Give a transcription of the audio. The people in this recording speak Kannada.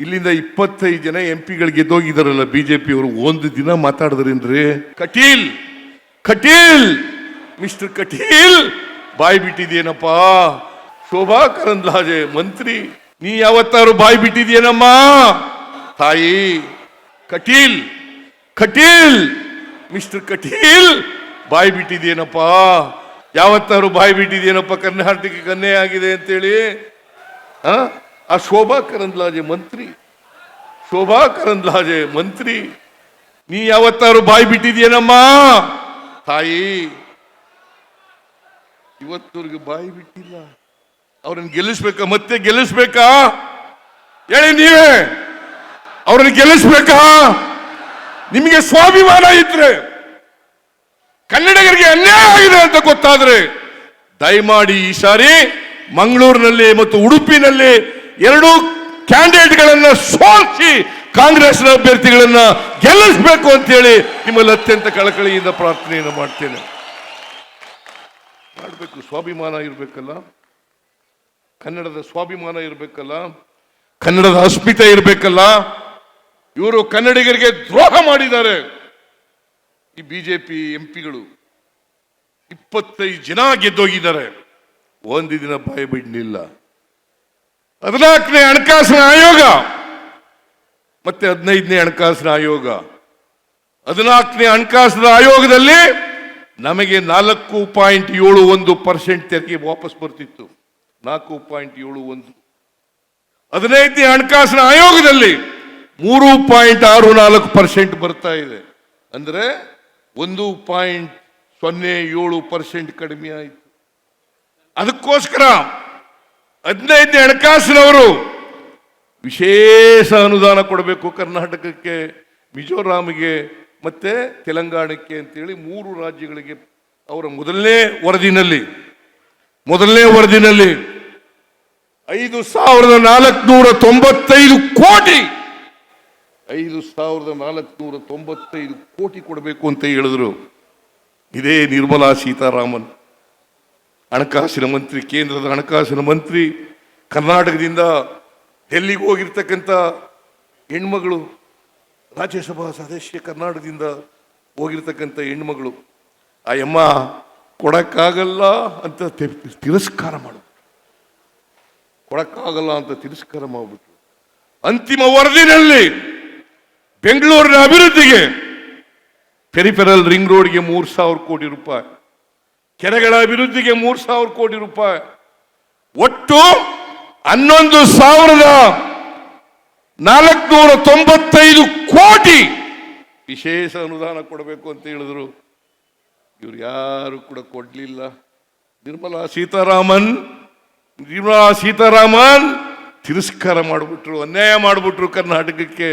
ಇಲ್ಲಿಂದ ಇಪ್ಪತ್ತೈದು ಜನ ಎಂ ಪಿಗಳು ಗೆದ್ದೋಗಿದಾರಲ್ಲ ಬಿಜೆಪಿ ಅವರು ಒಂದು ದಿನ ಮಾತಾಡಿದ್ರೇನ್ರಿ? ಕಟೀಲ್! ಕಟೀಲ್! ಮಿಸ್ಟರ್ ಕಟೀಲ್! ಬಾಯಿ ಬಿಟ್ಟಿದೇನಪ್ಪ ಶೋಭಾ ಕರಂದ್ಲಾಜೆ, ಮಂತ್ರಿ. ನೀ ಯಾವತ್ತಾರು ಬಾಯಿ ಬಿಟ್ಟಿದ್ಯೇನಮ್ಮ ತಾಯಿ, ಕಟೀಲ್! ಕಟೀಲ್! ಮಿಸ್ಟರ್ ಕಟೀಲ್! ಬಾಯಿ ಬಿಟ್ಟಿದೇನಪ್ಪ ಯಾವತ್ತಾರು ಬಾಯಿ ಬಿಟ್ಟಿದೇನಪ್ಪ ಕರ್ನಾಟಕ ಕನ್ನೆ ಆಗಿದೆ ಅಂತೇಳಿ. ಆ? ಆ ಶೋಭಾ ಕರಂದ್ಲಾಜೆ ಮಂತ್ರಿ. ಶೋಭಾ ಕರಂದ್ಲಾಜೆ ಮಂತ್ರಿ. ನೀ ಯಾವತ್ತಾರು ಬಾಯಿ ಬಿಟ್ಟಿದ್ಯೇನಮ್ಮ ತಾಯಿ ಇವತ್ತವ್ರಿಗೆ ಬಾಯಿ ಬಿಟ್ಟಿಲ್ಲ. ಅವ್ರನ್ನ ಗೆಲ್ಲಿಸ್ಬೇಕಾ? ಮತ್ತೆ ಗೆಲ್ಲಿಸ್ಬೇಕಾ? ಹೇಳಿ ನೀವೇ. ಅವ್ರನ್ನ ಗೆಲ್ಲಿಸ್ಬೇಕಾ? ನಿಮಗೆ ಸ್ವಾಭಿಮಾನ ಇದ್ರೆ, ಕನ್ನಡಿಗರಿಗೆ ಅನ್ಯಾಯ ಆಗಿದೆ ಅಂತ ಗೊತ್ತಾದ್ರೆ, ದಯಮಾಡಿ ಈ ಸಾರಿ ಮಂಗಳೂರಿನಲ್ಲಿ ಮತ್ತು ಉಡುಪಿನಲ್ಲಿ ಎರಡು ಕ್ಯಾಂಡಿಡೇಟ್ಗಳನ್ನು ಸೋಲಿಸಿ ಕಾಂಗ್ರೆಸ್ನ ಅಭ್ಯರ್ಥಿಗಳನ್ನು ಗೆಲ್ಲಿಸಬೇಕು ಅಂತೇಳಿ ನಿಮ್ಮಲ್ಲಿ ಅತ್ಯಂತ ಕಳಕಳಿಯಿಂದ ಪ್ರಾರ್ಥನೆಯನ್ನು ಮಾಡ್ತೇನೆ. ಮಾಡಬೇಕು, ಸ್ವಾಭಿಮಾನ ಇರಬೇಕಲ್ಲ. ಕನ್ನಡದ ಸ್ವಾಭಿಮಾನ ಇರಬೇಕಲ್ಲ. ಕನ್ನಡದ ಅಸ್ಮಿತೆ ಇರಬೇಕಲ್ಲ. ಇವರು ಕನ್ನಡಿಗರಿಗೆ ದ್ರೋಹ ಮಾಡಿದ್ದಾರೆ. ಈ ಬಿಜೆಪಿ ಎಂಪಿಗಳು ಇಪ್ಪತ್ತೈದು ಜನ ಗೆದ್ದೋಗಿದ್ದಾರೆ. ಒಂದು ದಿನ ಬಾಯಿ ಬಿಡಲಿಲ್ಲ. ಹದಿನಾಲ್ಕನೇ ಹಣಕಾಸಿನ ಆಯೋಗ. ಮತ್ತೆ ಹದಿನೈದನೇ ಹಣಕಾಸಿನ ಆಯೋಗ. ಹದಿನಾಲ್ಕನೇ ಹಣಕಾಸಿನ ಆಯೋಗದಲ್ಲಿ ನಮಗೆ ನಾಲ್ಕು ಪಾಯಿಂಟ್ ಏಳು ಒಂದು ಪರ್ಸೆಂಟ್ ತೆರಿಗೆ ವಾಪಸ್ ಬರ್ತಿತ್ತು. ನಾಲ್ಕು ಪಾಯಿಂಟ್ ಏಳು ಒಂದು. ಹದಿನೈದನೇ ಹಣಕಾಸಿನ ಆಯೋಗದಲ್ಲಿ ಮೂರು ಪಾಯಿಂಟ್ ಆರು ನಾಲ್ಕು ಪರ್ಸೆಂಟ್ ಬರ್ತಾ ಇದೆ. ಅಂದ್ರೆ ಒಂದು ಪಾಯಿಂಟ್ ಸೊನ್ನೆ ಏಳು ಪರ್ಸೆಂಟ್ ಕಡಿಮೆ ಆಯಿತು. ಅದಕ್ಕೋಸ್ಕರ ಹದಿನೈದನೇ ಹಣಕಾಸಿನವರು ವಿಶೇಷ ಅನುದಾನ ಕೊಡಬೇಕು ಕರ್ನಾಟಕಕ್ಕೆ ಮಿಜೋರಾಂಗೆ ಮತ್ತೆ ತೆಲಂಗಾಣಕ್ಕೆ ಅಂತೇಳಿ ಮೂರು ರಾಜ್ಯಗಳಿಗೆ ಅವರ ಮೊದಲನೇ ವರದಿನಲ್ಲಿ ಮೊದಲನೇ ವರದಿನಲ್ಲಿ ಐದು ಸಾವಿರದ ನಾಲ್ಕುನೂರ ತೊಂಬತ್ತೈದು ಕೋಟಿ, ಐದು ಸಾವಿರದ ನಾಲ್ಕುನೂರ ತೊಂಬತ್ತೈದು ಕೋಟಿ ಕೊಡಬೇಕು ಅಂತ ಹೇಳಿದ್ರು. ಇದೇ ನಿರ್ಮಲಾ ಸೀತಾರಾಮನ್. ಹಣಕಾಸಿನ ಮಂತ್ರಿ, ಕೇಂದ್ರದ ಹಣಕಾಸಿನ ಮಂತ್ರಿ, ಕರ್ನಾಟಕದಿಂದ ಡೆಲ್ಲಿಗೆ ಹೋಗಿರ್ತಕ್ಕಂಥ ಹೆಣ್ಮಗಳು, ರಾಜ್ಯಸಭಾ ಸದಸ್ಯ ಕರ್ನಾಟಕದಿಂದ ಹೋಗಿರ್ತಕ್ಕಂಥ ಹೆಣ್ಮಗಳು ಆ ಅಮ್ಮ ಕೊಡಕ್ಕಾಗಲ್ಲ ಅಂತ ತಿರಸ್ಕಾರ ಮಾಡು. ಕೊಡಕ್ಕಾಗಲ್ಲ ಅಂತ ತಿರಸ್ಕಾರ ಮಾಡಿಬಿಟ್ರು. ಅಂತಿಮ ವರದಿನಲ್ಲಿ ಬೆಂಗಳೂರಿನ ಅಭಿವೃದ್ಧಿಗೆ, ಪೆರಿಫೆರಲ್ ರಿಂಗ್ ರೋಡ್ಗೆ ಮೂರು ಸಾವಿರ ಕೋಟಿ ರೂಪಾಯಿ. ಕೆರೆಗಳ ಅಭಿವೃದ್ಧಿಗೆ ಮೂರು ಸಾವಿರ ಕೋಟಿ ರೂಪಾಯಿ. ಒಟ್ಟು ಹನ್ನೊಂದು ಸಾವಿರದ ನಾಲ್ಕುನೂರ ತೊಂಬತ್ತೈದು ಕೋಟಿ ವಿಶೇಷ ಅನುದಾನ ಕೊಡಬೇಕು ಅಂತ ಹೇಳಿದ್ರು. ಇವ್ರು ಯಾರು ಕೂಡ ಕೊಡಲಿಲ್ಲ. ನಿರ್ಮಲಾ ಸೀತಾರಾಮನ್ ನಿರ್ಮಲಾ ಸೀತಾರಾಮನ್ ತಿರಸ್ಕಾರ ಮಾಡಿಬಿಟ್ರು, ಅನ್ಯಾಯ ಮಾಡಿಬಿಟ್ರು ಕರ್ನಾಟಕಕ್ಕೆ.